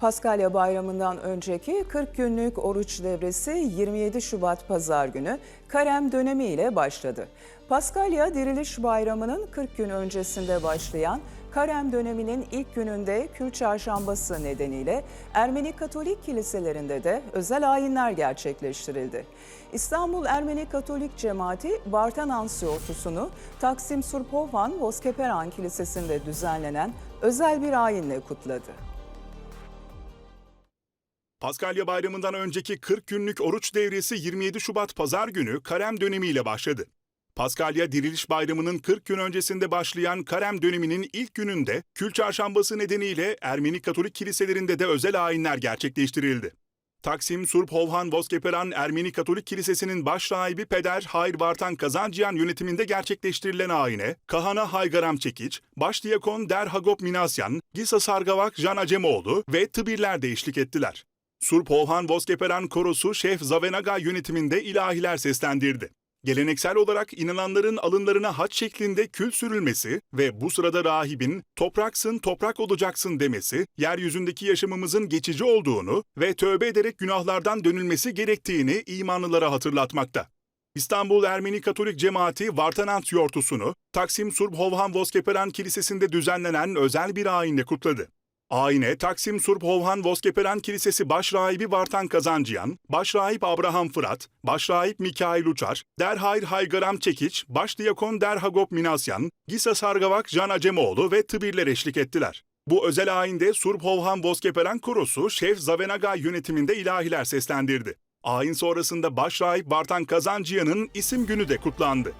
Paskalya Bayramı'ndan önceki 40 günlük oruç devresi 27 Şubat Pazar günü Karem dönemi ile başladı. Paskalya Diriliş Bayramı'nın 40 gün öncesinde başlayan Karem döneminin ilk gününde Kül Çarşambası nedeniyle Ermeni Katolik kiliselerinde de özel ayinler gerçekleştirildi. İstanbul Ermeni Katolik Cemaati Vartan Ansiyotusunu Taksim Surpovhan Voskeperan Kilisesi'nde düzenlenen özel bir ayinle kutladı. Paskalya Bayramı'ndan önceki 40 günlük oruç devresi 27 Şubat Pazar günü Karem dönemiyle başladı. Paskalya Diriliş Bayramı'nın 40 gün öncesinde başlayan Karem döneminin ilk gününde Kül Çarşambası nedeniyle Ermeni Katolik kiliselerinde de özel ayinler gerçekleştirildi. Taksim Surp Hovhan Voskeperan Ermeni Katolik Kilisesi'nin baş rahibi Peder Hayr Vartan Kazancıyan yönetiminde gerçekleştirilen ayine, Kahana Haygaram Çekiç, Başdiyakon Der Hagop Minasyan, Gisa Sargavak Jan Acemoğlu ve tıbirler de eşlik ettiler. Surp Hovhan Voskeperan Korosu Şef Zavenaga yönetiminde ilahiler seslendirdi. Geleneksel olarak inananların alınlarına haç şeklinde kül sürülmesi ve bu sırada rahibin topraksın toprak olacaksın demesi, yeryüzündeki yaşamımızın geçici olduğunu ve tövbe ederek günahlardan dönülmesi gerektiğini imanlılara hatırlatmakta. İstanbul Ermeni Katolik Cemaati Vartanant yortusunu Taksim Surb Hovhan Voskeperan Kilisesi'nde düzenlenen özel bir ayinle kutladı. Ayine Taksim Surp Hovhan Voskeperan Kilisesi Başrahibi Vartan Kazancıyan, Başrahip Abraham Fırat, Başrahip Mikail Uçar, Derhayr Haygaram Çekiç, Başdiyakon Derhagop Minasyan, Gisa Sargavak Can Acemoğlu ve tıbirler eşlik ettiler. Bu özel ayinde Surp Hovhan Voskeperan Korosu Şef Zavenaga yönetiminde ilahiler seslendirdi. Ayin sonrasında Başrahip Vartan Kazancıyan'ın isim günü de kutlandı.